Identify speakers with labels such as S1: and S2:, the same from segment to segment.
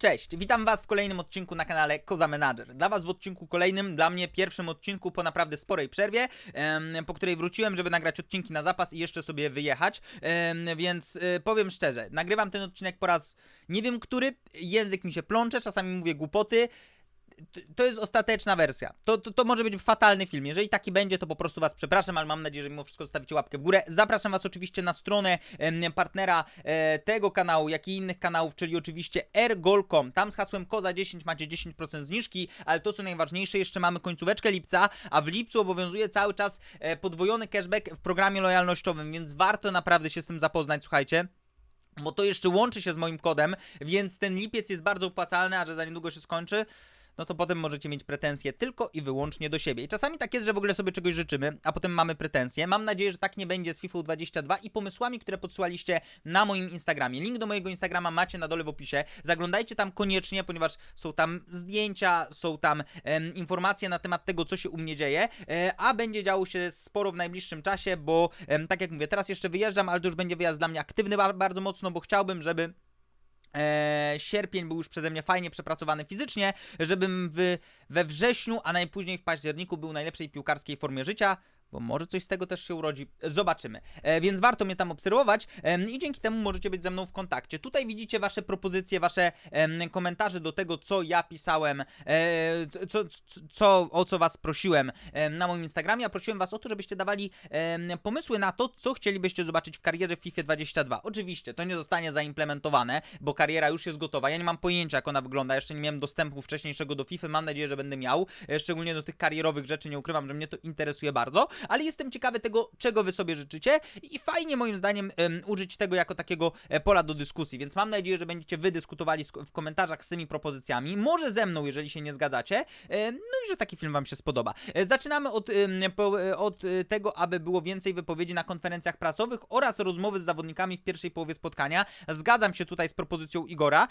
S1: Cześć, witam Was w kolejnym odcinku na kanale Koza Manager. Dla Was w odcinku kolejnym, dla mnie pierwszym odcinku po naprawdę sporej przerwie, po której wróciłem, żeby nagrać odcinki na zapas i jeszcze sobie wyjechać. Więc e, powiem szczerze, nagrywam ten odcinek po raz nie wiem który, język mi się plącze, czasami mówię głupoty. To jest ostateczna wersja. To, to, to może być fatalny film. Jeżeli taki będzie, to po prostu Was przepraszam, ale mam nadzieję, że mimo wszystko zostawicie łapkę w górę. Zapraszam Was oczywiście na stronę partnera e, tego kanału, jak i innych kanałów, czyli oczywiście ergol.com. Tam z hasłem KOZA10 macie 10% zniżki, ale to co najważniejsze, jeszcze mamy końcóweczkę lipca, a w lipcu obowiązuje cały czas e, podwojony cashback w programie lojalnościowym, więc warto naprawdę się z tym zapoznać, słuchajcie. Bo to jeszcze łączy się z moim kodem, więc ten lipiec jest bardzo opłacalny, a że za niedługo się skończy, no to potem możecie mieć pretensje tylko i wyłącznie do siebie. I czasami tak jest, że w ogóle sobie czegoś życzymy, a potem mamy pretensje. Mam nadzieję, że tak nie będzie z FIFA 22 i pomysłami, które podsyłaliście na moim Instagramie. Link do mojego Instagrama macie na dole w opisie. Zaglądajcie tam koniecznie, ponieważ są tam zdjęcia, są tam informacje na temat tego, co się u mnie dzieje, e, a będzie działo się sporo w najbliższym czasie, bo tak jak mówię, teraz jeszcze wyjeżdżam, ale to już będzie wyjazd dla mnie aktywny bar- bardzo mocno, bo chciałbym, żeby E, sierpień był już przeze mnie fajnie przepracowany fizycznie, żebym w, we wrześniu, a najpóźniej w październiku był w najlepszej piłkarskiej formie życia. Bo może coś z tego też się urodzi. Zobaczymy. E, więc warto mnie tam obserwować em, i dzięki temu możecie być ze mną w kontakcie. Tutaj widzicie wasze propozycje, wasze em, komentarze do tego, co ja pisałem, e, co, co, co, o co was prosiłem em, na moim Instagramie. Ja prosiłem was o to, żebyście dawali em, pomysły na to, co chcielibyście zobaczyć w karierze w FIFA 22. Oczywiście, to nie zostanie zaimplementowane, bo kariera już jest gotowa. Ja nie mam pojęcia, jak ona wygląda. Jeszcze nie miałem dostępu wcześniejszego do FIFA. Mam nadzieję, że będę miał. E, Szczególnie do tych karierowych rzeczy. Nie ukrywam, że mnie to interesuje bardzo. Ale jestem ciekawy tego, czego wy sobie życzycie. I fajnie moim zdaniem em, użyć tego jako takiego e, pola do dyskusji. Więc mam nadzieję, że będziecie wy dyskutowali sk- w komentarzach z tymi propozycjami. Może ze mną, jeżeli się nie zgadzacie. E, No i że taki film wam się spodoba. E, Zaczynamy od, od tego, aby było więcej wypowiedzi na konferencjach prasowych oraz rozmowy z zawodnikami w pierwszej połowie spotkania. Zgadzam się tutaj z propozycją Igora.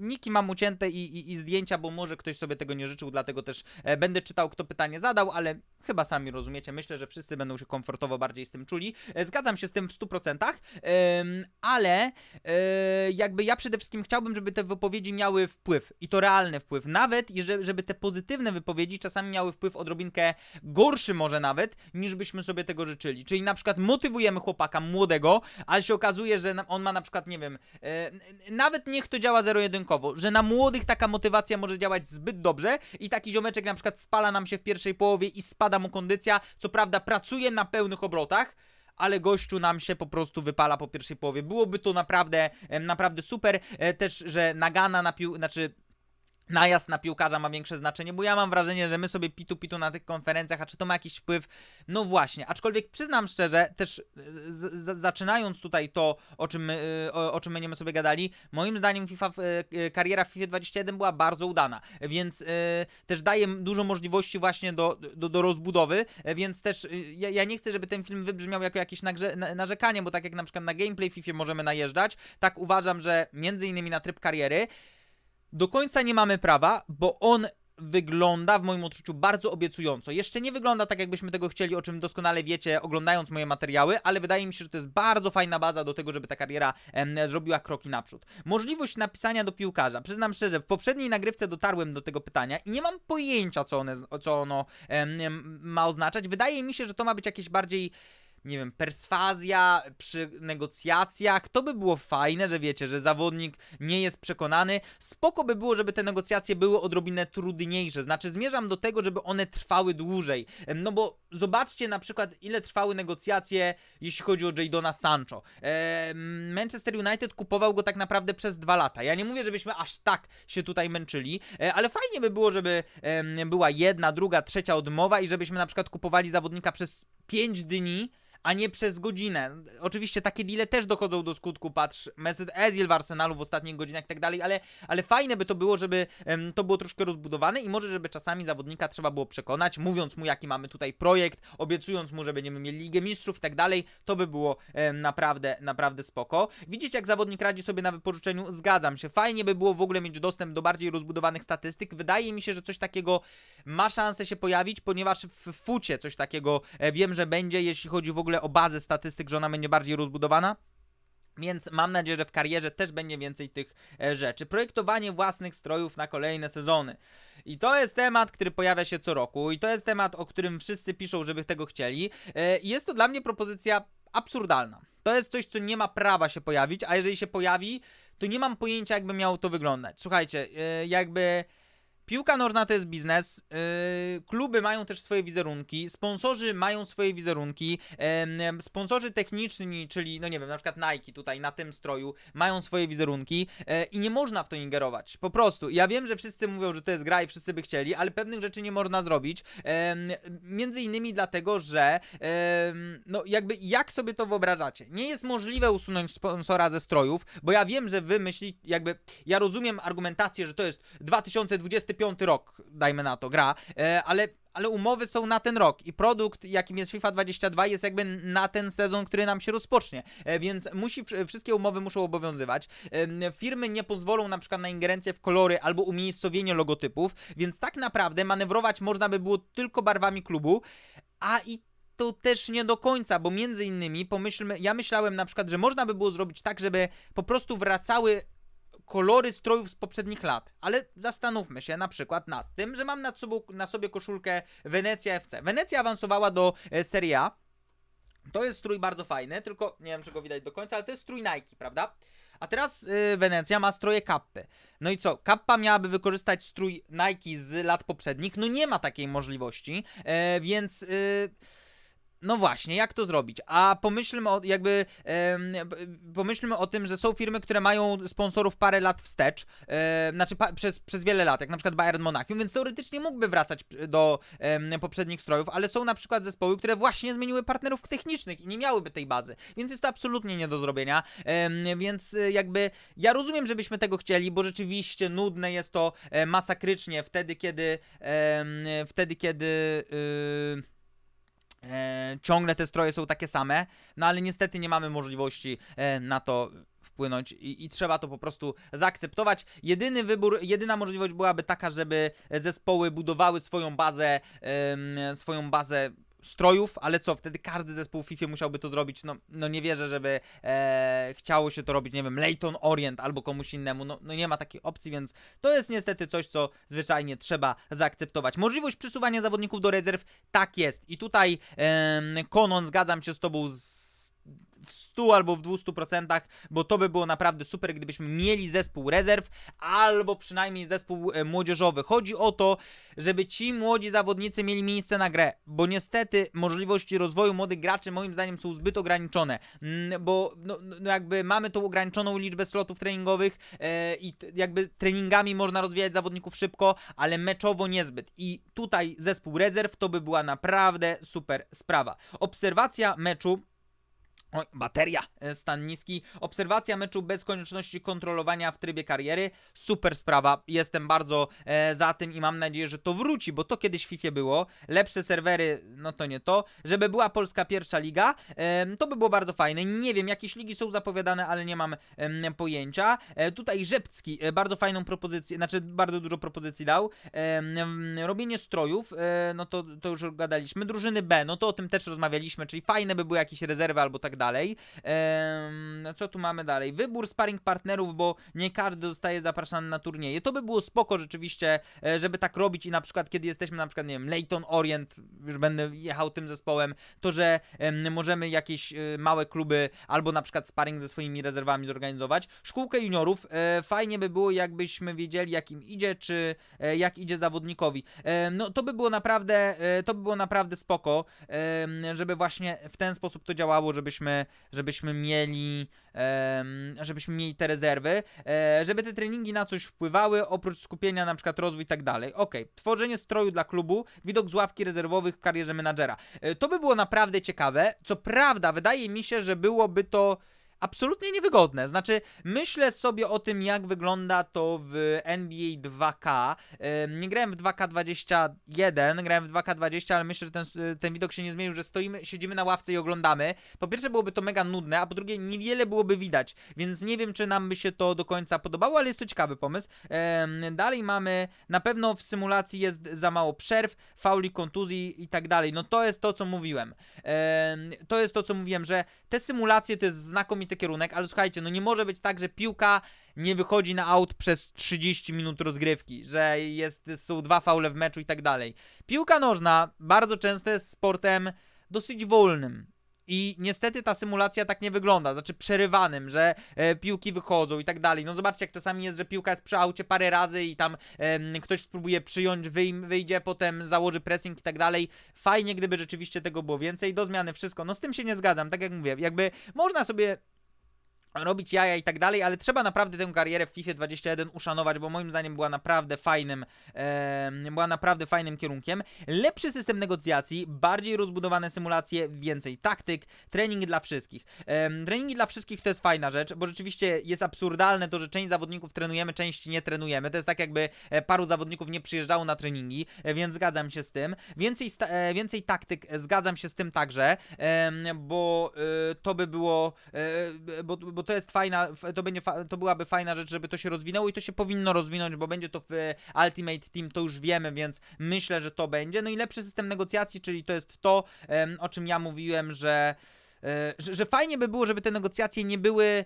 S1: Niki mam ucięte i, i, i zdjęcia, bo może ktoś sobie tego nie życzył, dlatego też będę czytał, kto pytanie zadał, ale chyba sami rozumiecie. Że wszyscy będą się komfortowo bardziej z tym czuli. E, Zgadzam się z tym w 100%, em, ale e, jakby ja przede wszystkim chciałbym, żeby te wypowiedzi miały wpływ i to realny wpływ. Nawet żeby te pozytywne wypowiedzi czasami miały wpływ odrobinkę gorszy może nawet, niż byśmy sobie tego życzyli. Czyli na przykład motywujemy chłopaka młodego, ale się okazuje, że on ma na przykład, nie wiem, e, nawet niech to działa zero-jedynkowo, że na młodych taka motywacja może działać zbyt dobrze i taki ziomeczek na przykład spala nam się w pierwszej połowie i spada mu kondycja, co prawda pracuje na pełnych obrotach, ale gościu nam się po prostu wypala po pierwszej połowie. Byłoby to naprawdę, naprawdę super. E, Też, że Nagana na pił... znaczy najazd na piłkarza ma większe znaczenie, bo ja mam wrażenie, że my sobie pitu pitu na tych konferencjach, a czy to ma jakiś wpływ? No właśnie, aczkolwiek przyznam szczerze, też z, zaczynając tutaj to, o czym, my, y, o, o czym będziemy sobie gadali, moim zdaniem FIFA, y, kariera w FIFA 21 była bardzo udana, więc y, też daje dużo możliwości właśnie do, do, do rozbudowy, y, więc też ja, ja nie chcę, żeby ten film wybrzmiał jako jakieś nagrze, na, narzekanie, bo tak jak na przykład na gameplay FIFA możemy najeżdżać, tak uważam, że między innymi na tryb kariery do końca nie mamy prawa, bo on wygląda w moim odczuciu bardzo obiecująco. Jeszcze nie wygląda tak, jakbyśmy tego chcieli, o czym doskonale wiecie, oglądając moje materiały, ale wydaje mi się, że to jest bardzo fajna baza do tego, żeby ta kariera em, zrobiła kroki naprzód. Możliwość napisania do piłkarza. Przyznam szczerze, w poprzedniej nagrywce dotarłem do tego pytania i nie mam pojęcia, co, one, co ono em, ma oznaczać. Wydaje mi się, że to ma być jakieś bardziej nie wiem, perswazja przy negocjacjach, to by było fajne, że wiecie, że zawodnik nie jest przekonany. Spoko by było, żeby te negocjacje były odrobinę trudniejsze. Znaczy, zmierzam do tego, żeby one trwały dłużej. No bo zobaczcie na przykład, ile trwały negocjacje, jeśli chodzi o Jadona Sancho. Em, Manchester United kupował go tak naprawdę przez dwa lata. Ja nie mówię, żebyśmy aż tak się tutaj męczyli, e, ale fajnie by było, żeby em, była jedna, druga, trzecia odmowa i żebyśmy na przykład kupowali zawodnika przez pięć dni, a nie przez godzinę. Oczywiście takie deale też dochodzą do skutku, patrz, Mesut Özil w Arsenalu w ostatnich godzinach i tak dalej, ale, ale fajne by to było, żeby em, to było troszkę rozbudowane i może, żeby czasami zawodnika trzeba było przekonać, mówiąc mu, jaki mamy tutaj projekt, obiecując mu, że będziemy mieli Ligę Mistrzów i tak dalej, to by było em, naprawdę, naprawdę spoko. Widzicie, jak zawodnik radzi sobie na wypożyczeniu? Zgadzam się. Fajnie by było w ogóle mieć dostęp do bardziej rozbudowanych statystyk. Wydaje mi się, że coś takiego ma szansę się pojawić, ponieważ w fucie coś takiego e, wiem, że będzie, jeśli chodzi w ogóle o bazę statystyk, że ona będzie bardziej rozbudowana. Więc mam nadzieję, że w karierze też będzie więcej tych e, rzeczy. Projektowanie własnych strojów na kolejne sezony. I to jest temat, który pojawia się co roku, i to jest temat, o którym wszyscy piszą, żeby tego chcieli. E, jest to dla mnie propozycja absurdalna. To jest coś, co nie ma prawa się pojawić, a jeżeli się pojawi, to nie mam pojęcia, jakby miało to wyglądać. Słuchajcie, e, jakby. Piłka nożna to jest biznes, yy, kluby mają też swoje wizerunki, sponsorzy mają swoje wizerunki, sponsorzy techniczni, czyli no nie wiem, na przykład Nike tutaj na tym stroju mają swoje wizerunki yy, i nie można w to ingerować, po prostu. Ja wiem, że wszyscy mówią, że to jest gra i wszyscy by chcieli, ale pewnych rzeczy nie można zrobić, między innymi dlatego, że no jakby jak sobie to wyobrażacie? Nie jest możliwe usunąć sponsora ze strojów, bo ja wiem, że wy myślicie, jakby ja rozumiem argumentację, że to jest 2025 rok, dajmy na to, gra, e, ale ale umowy są na ten rok i produkt, jakim jest FIFA 22, jest jakby na ten sezon, który nam się rozpocznie, e, więc musi, wszystkie umowy muszą obowiązywać. E, firmy nie pozwolą na przykład na ingerencję w kolory albo umiejscowienie logotypów, więc tak naprawdę manewrować można by było tylko barwami klubu, a i to też nie do końca, bo między innymi pomyślmy, ja myślałem na przykład, że można by było zrobić tak, żeby po prostu wracały kolory strojów z poprzednich lat, ale zastanówmy się na przykład nad tym, że mam nad sobą, na sobie koszulkę Wenecja FC. Wenecja awansowała do e, Serie A. To jest strój bardzo fajny, tylko nie wiem, czy go widać do końca, ale to jest strój Nike, prawda? A teraz y, Wenecja ma stroje Kappy. No i co? Kappa miałaby wykorzystać strój Nike z lat poprzednich? No nie ma takiej możliwości, e, więc... no właśnie, jak to zrobić? A pomyślmy o, jakby, em, pomyślmy o tym, że są firmy, które mają sponsorów parę lat wstecz, e, znaczy pa, przez, przez wiele lat, jak na przykład Bayern Monachium, więc teoretycznie mógłby wracać do em, poprzednich strojów, ale są na przykład zespoły, które właśnie zmieniły partnerów technicznych i nie miałyby tej bazy, więc jest to absolutnie nie do zrobienia, em, więc e, jakby ja rozumiem, żebyśmy tego chcieli, bo rzeczywiście nudne jest to e, masakrycznie wtedy, kiedy em, wtedy, kiedy y, E, ciągle te stroje są takie same, no ale niestety nie mamy możliwości e, na to wpłynąć i, i, trzeba to po prostu zaakceptować. Jedyny wybór, jedyna możliwość byłaby taka, żeby zespoły budowały swoją bazę, swoją bazę strojów, ale co, wtedy każdy zespół w FIFA musiałby to zrobić, no, no nie wierzę, żeby e, chciało się to robić, nie wiem, Leighton Orient albo komuś innemu, no, no nie ma takiej opcji, więc to jest niestety coś, co zwyczajnie trzeba zaakceptować. Możliwość przesuwania zawodników do rezerw, tak jest. I tutaj e, Konon, zgadzam się z tobą z w 100 albo w 200%, bo to by było naprawdę super, gdybyśmy mieli zespół rezerw albo przynajmniej zespół e, młodzieżowy. Chodzi o to, żeby ci młodzi zawodnicy mieli miejsce na grę, bo niestety możliwości rozwoju młodych graczy moim zdaniem są zbyt ograniczone, bo no, no jakby mamy tą ograniczoną liczbę slotów treningowych e, i jakby treningami można rozwijać zawodników szybko, ale meczowo niezbyt. I tutaj zespół rezerw to by była naprawdę super sprawa. Obserwacja meczu Oj, bateria, e, stan niski. Obserwacja meczu bez konieczności kontrolowania w trybie kariery. Super sprawa. Jestem bardzo e, za tym i mam nadzieję, że to wróci, bo to kiedyś w FIFA było. Lepsze serwery, no to nie to. Żeby była polska pierwsza liga, e, to by było bardzo fajne. Nie wiem, jakieś ligi są zapowiadane, ale nie mam e, pojęcia. E, tutaj Rzepcki e, bardzo fajną propozycję, znaczy bardzo dużo propozycji dał. robienie strojów, no to, to już gadaliśmy. Drużyny B, no to o tym też rozmawialiśmy, czyli fajne by były jakieś rezerwy albo tak. Ehm, co tu mamy dalej? Wybór sparring partnerów, bo nie każdy zostaje zapraszany na turnieje. To by było spoko rzeczywiście, e, żeby tak robić i na przykład kiedy jesteśmy na przykład, nie wiem, Leighton Orient, już będę jechał tym zespołem, to że em, możemy jakieś e, małe kluby albo na przykład sparring ze swoimi rezerwami zorganizować. Szkółkę juniorów, e, fajnie by było jakbyśmy wiedzieli jak im idzie, czy e, jak idzie zawodnikowi. E, no to by było naprawdę, e, to by było naprawdę spoko, żeby właśnie w ten sposób to działało, żebyśmy żebyśmy, mieli, żebyśmy mieli te rezerwy, e, żeby te treningi na coś wpływały, oprócz skupienia na przykład rozwój i tak dalej. Ok, tworzenie stroju dla klubu, widok z ławki rezerwowych w karierze menadżera. E, to by było naprawdę ciekawe. Co prawda, wydaje mi się, że byłoby to absolutnie niewygodne. Znaczy, myślę sobie o tym, jak wygląda to w NBA 2K. Nie grałem w 2K21, grałem w 2K20, ale myślę, że ten, ten widok się nie zmienił, że stoimy, siedzimy na ławce i oglądamy. Po pierwsze, byłoby to mega nudne, a po drugie, niewiele byłoby widać, więc nie wiem, czy nam by się to do końca podobało, ale jest to ciekawy pomysł. Dalej mamy, na pewno w symulacji jest za mało przerw, fauli, kontuzji i tak dalej. No to jest to, co mówiłem. To jest to, co mówiłem, że te symulacje to jest znakomity niesamowity kierunek, ale słuchajcie, no nie może być tak, że piłka nie wychodzi na aut przez 30 minut rozgrywki, że jest, są dwa faule w meczu i tak dalej. Piłka nożna bardzo często jest sportem dosyć wolnym. I niestety ta symulacja tak nie wygląda, znaczy przerywanym, że e, piłki wychodzą i tak dalej. No zobaczcie, jak czasami jest, że piłka jest przy aucie parę razy i tam em, ktoś spróbuje przyjąć, wyjdzie, potem założy pressing i tak dalej. Fajnie, gdyby rzeczywiście tego było więcej. Do zmiany wszystko. No z tym się nie zgadzam, tak jak mówię. Jakby można sobie robić jaja i tak dalej, ale trzeba naprawdę tę karierę w FIFA 21 uszanować, bo moim zdaniem była naprawdę fajnym, em, była naprawdę fajnym kierunkiem. Lepszy system negocjacji, bardziej rozbudowane symulacje, więcej taktyk, trening dla wszystkich. Em, treningi dla wszystkich to jest fajna rzecz, bo rzeczywiście jest absurdalne to, że część zawodników trenujemy, część nie trenujemy. To jest tak jakby e, paru zawodników nie przyjeżdżało na treningi, e, więc zgadzam się z tym. Więcej, e, więcej taktyk, e, zgadzam się z tym także, em, bo e, to by było, e, bo, bo to jest fajna, to, będzie to byłaby fajna rzecz, żeby to się rozwinęło i to się powinno rozwinąć, bo będzie to w e, Ultimate Team, to już wiemy, więc myślę, że to będzie. No i lepszy system negocjacji, czyli to jest to, o czym ja mówiłem, że, e, że, że fajnie by było, żeby te negocjacje nie były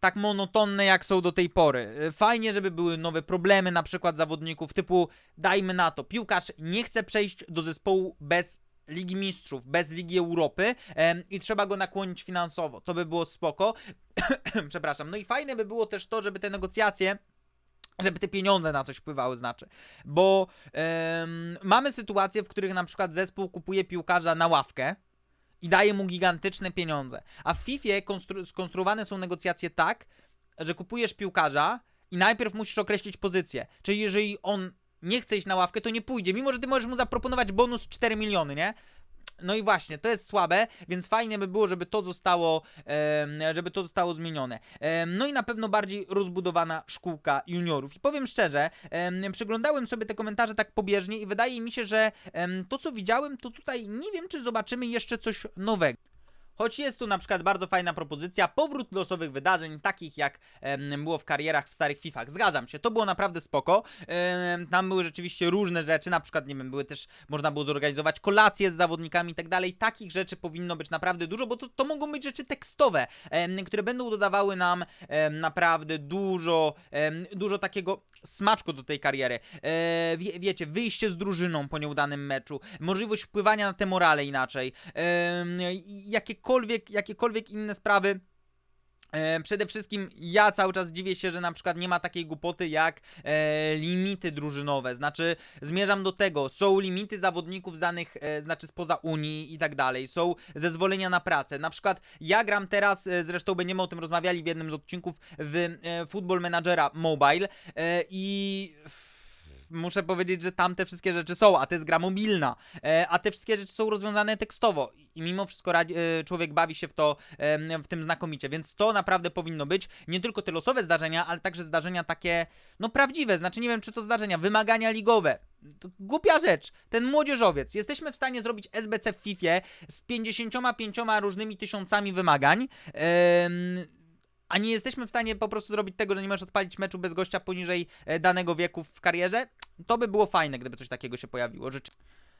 S1: tak monotonne, jak są do tej pory. E, Fajnie, żeby były nowe problemy, na przykład zawodników, typu dajmy na to, piłkarz nie chce przejść do zespołu bez Ligi Mistrzów, bez Ligi Europy em, i trzeba go nakłonić finansowo. To by było spoko. Przepraszam. No i fajne by było też to, żeby te negocjacje żeby te pieniądze na coś wpływały, znaczy. Bo em, mamy sytuacje, w których na przykład zespół kupuje piłkarza na ławkę i daje mu gigantyczne pieniądze. A w FIFA konstru- skonstruowane są negocjacje tak, że kupujesz piłkarza i najpierw musisz określić pozycję. Czyli jeżeli on nie chce iść na ławkę, to nie pójdzie, mimo że ty możesz mu zaproponować bonus 4 miliony, nie? No i właśnie, to jest słabe, więc fajnie by było, żeby to zostało, żeby to zostało zmienione. No i na pewno bardziej rozbudowana szkółka juniorów. I powiem szczerze, em, przyglądałem sobie te komentarze tak pobieżnie i wydaje mi się, że to co widziałem, to tutaj nie wiem, czy zobaczymy jeszcze coś nowego. Choć jest tu na przykład bardzo fajna propozycja, powrót losowych wydarzeń, takich jak było w karierach w starych Fifach. Zgadzam się, to było naprawdę spoko. Em, tam były rzeczywiście różne rzeczy, na przykład, nie wiem, były też, można było zorganizować kolacje z zawodnikami i tak dalej. Takich rzeczy powinno być naprawdę dużo, bo to, to mogą być rzeczy tekstowe, które będą dodawały nam naprawdę dużo, dużo takiego smaczku do tej kariery. E, wie, wiecie, wyjście z drużyną po nieudanym meczu, możliwość wpływania na te morale inaczej, i jakiekolwiek, jakiekolwiek inne sprawy. E, przede wszystkim ja cały czas dziwię się, że na przykład nie ma takiej głupoty jak e, limity drużynowe. Znaczy, zmierzam do tego, są limity zawodników z danych, e, znaczy spoza Unii i tak dalej, są zezwolenia na pracę. Na przykład ja gram teraz, e, zresztą będziemy o tym rozmawiali w jednym z odcinków, w e, Football Managera Mobile e, i muszę powiedzieć, że tam te wszystkie rzeczy są, a to jest gra mobilna, e, a te wszystkie rzeczy są rozwiązane tekstowo i mimo wszystko radzi, e, człowiek bawi się w to, em, w tym znakomicie, więc to naprawdę powinno być nie tylko te losowe zdarzenia, ale także zdarzenia takie, no prawdziwe, znaczy nie wiem czy to zdarzenia, wymagania ligowe. To głupia rzecz. Ten młodzieżowiec. Jesteśmy w stanie zrobić SBC w FIFA z 55 różnymi tysiącami wymagań. Em, a nie jesteśmy w stanie po prostu zrobić tego, że nie możesz odpalić meczu bez gościa poniżej e, danego wieku w karierze, to by było fajne, gdyby coś takiego się pojawiło.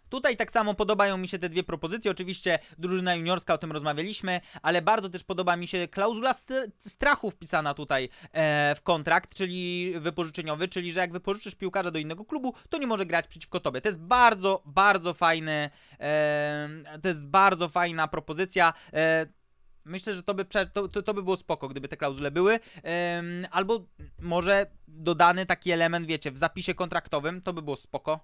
S1: Tutaj tak samo podobają mi się te dwie propozycje. Oczywiście drużyna juniorska, o tym rozmawialiśmy, ale bardzo też podoba mi się klauzula st- strachu wpisana tutaj e, w kontrakt, czyli wypożyczeniowy, czyli że jak wypożyczysz piłkarza do innego klubu, to nie może grać przeciwko tobie. To jest bardzo, bardzo fajny, e, to jest bardzo fajna propozycja. E, Myślę, że to by, prze, to, to, to by było spoko, gdyby te klauzule były. Ym, albo może dodany taki element, wiecie, w zapisie kontraktowym, to by było spoko.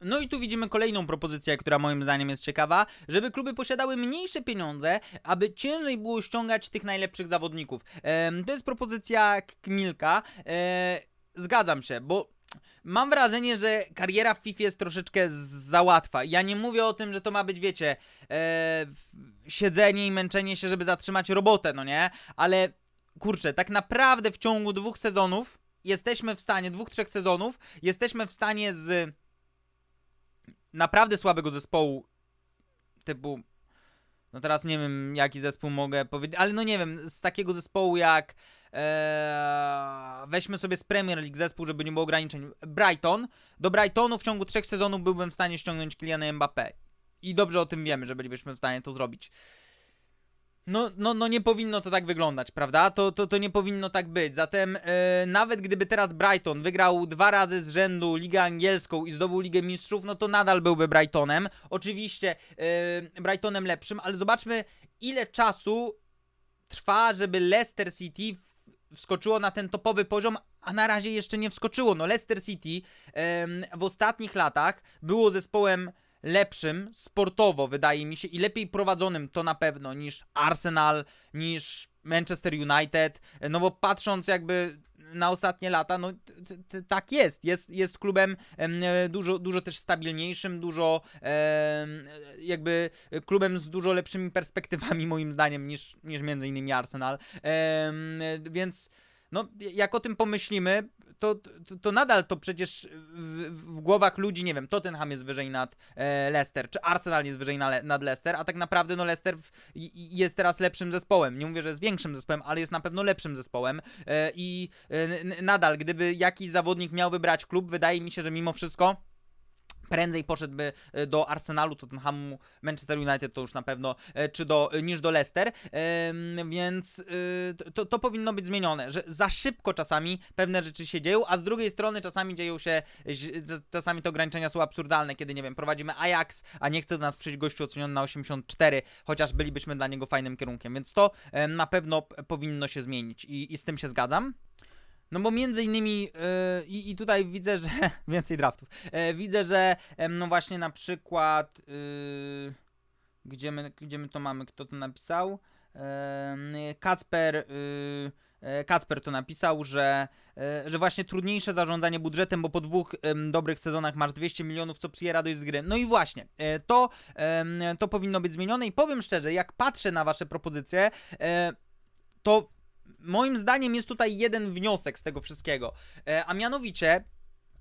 S1: No i tu widzimy kolejną propozycję, która moim zdaniem jest ciekawa, żeby kluby posiadały mniejsze pieniądze, aby ciężej było ściągać tych najlepszych zawodników. Em, to jest propozycja Kmilka. E, zgadzam się, bo mam wrażenie, że kariera w FIFA jest troszeczkę za łatwa. Ja nie mówię o tym, że to ma być, wiecie, e, siedzenie i męczenie się, żeby zatrzymać robotę, no nie? Ale kurczę, tak naprawdę w ciągu dwóch sezonów jesteśmy w stanie, dwóch, trzech sezonów, jesteśmy w stanie z naprawdę słabego zespołu, typu, no teraz nie wiem jaki zespół mogę powiedzieć, ale no nie wiem, z takiego zespołu jak Eee, weźmy sobie z Premier League zespół, żeby nie było ograniczeń. Brighton. Do Brightonu w ciągu trzech sezonów byłbym w stanie ściągnąć Kyliana Mbappé. I dobrze o tym wiemy, że bylibyśmy w stanie to zrobić. No, no, no nie powinno to tak wyglądać, prawda? To, to, to nie powinno tak być. Zatem e, nawet gdyby teraz Brighton wygrał dwa razy z rzędu Ligę Angielską i zdobył Ligę Mistrzów, no to nadal byłby Brightonem. Oczywiście e, Brightonem lepszym, ale zobaczmy ile czasu trwa, żeby Leicester City wskoczyło na ten topowy poziom, a na razie jeszcze nie wskoczyło. No Leicester City em, w ostatnich latach było zespołem lepszym sportowo, wydaje mi się, i lepiej prowadzonym to na pewno niż Arsenal, niż Manchester United. No bo patrząc jakby na ostatnie lata, no tak jest. Jest, jest klubem em, e, dużo, dużo też stabilniejszym, dużo em, jakby klubem z dużo lepszymi perspektywami moim zdaniem niż, niż między innymi Arsenal. Em, więc no, jak o tym pomyślimy, to, to, to nadal to przecież w, w głowach ludzi, nie wiem, Tottenham jest wyżej nad e, Leicester, czy Arsenal jest wyżej na, nad Leicester, a tak naprawdę no Leicester w, jest teraz lepszym zespołem. Nie mówię, że jest większym zespołem, ale jest na pewno lepszym zespołem e, i e, nadal, gdyby jakiś zawodnik miał wybrać klub, wydaje mi się, że mimo wszystko prędzej poszedłby e, do Arsenalu, Tottenhamu, Manchester United to już na pewno, e, czy do, e, niż do Leicester, więc to, to powinno być zmienione, że za szybko czasami pewne rzeczy się dzieją, a z drugiej strony czasami dzieją się, czasami te ograniczenia są absurdalne, kiedy, nie wiem, prowadzimy Ajax, a nie chce do nas przyjść gościu oceniony na 84, chociaż bylibyśmy dla niego fajnym kierunkiem, więc to na pewno powinno się zmienić. I, i z tym się zgadzam. No bo między innymi yy, i, tutaj widzę, że więcej draftów. E, widzę, że em, no właśnie na przykład yy, gdzie, my, gdzie my to mamy, kto to napisał? Em, Kacper yy, Kacper to napisał, że, że właśnie trudniejsze zarządzanie budżetem, bo po dwóch dobrych sezonach masz 200 milionów, co psuje radość z gry. No i właśnie, to, to powinno być zmienione i powiem szczerze, jak patrzę na wasze propozycje, to moim zdaniem jest tutaj jeden wniosek z tego wszystkiego, e, a mianowicie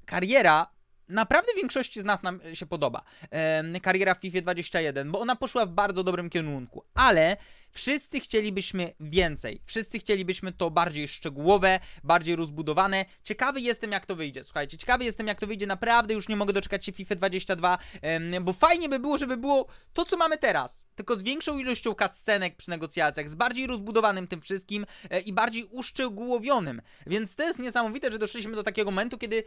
S1: kariera naprawdę większości z nas nam się podoba. Em, kariera w FIFA 21, bo ona poszła w bardzo dobrym kierunku, ale wszyscy chcielibyśmy więcej. Wszyscy chcielibyśmy to bardziej szczegółowe, bardziej rozbudowane. Ciekawy jestem, jak to wyjdzie. Słuchajcie, ciekawy jestem, jak to wyjdzie. Naprawdę już nie mogę doczekać się FIFA 22, em, bo fajnie by było, żeby było to, co mamy teraz, tylko z większą ilością cutscenek przy negocjacjach, z bardziej rozbudowanym tym wszystkim e, i bardziej uszczegółowionym. Więc to jest niesamowite, że doszliśmy do takiego momentu, kiedy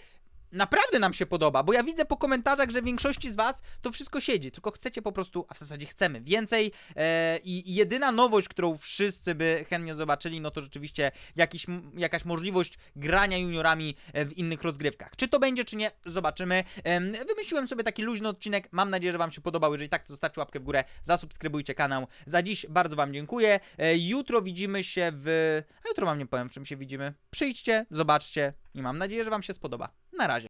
S1: naprawdę nam się podoba, bo ja widzę po komentarzach, że większości z was to wszystko siedzi, tylko chcecie po prostu, a w zasadzie chcemy więcej e, i, jedyna nowość, którą wszyscy by chętnie zobaczyli, no to rzeczywiście jakiś, jakaś możliwość grania juniorami e, w innych rozgrywkach. Czy to będzie, czy nie, zobaczymy. Em, wymyśliłem sobie taki luźny odcinek, mam nadzieję, że wam się podobał, jeżeli tak, to zostawcie łapkę w górę, zasubskrybujcie kanał. Za dziś bardzo wam dziękuję, e, jutro widzimy się w... A jutro wam nie powiem, w czym się widzimy. Przyjdźcie, zobaczcie i mam nadzieję, że wam się spodoba. Na razie.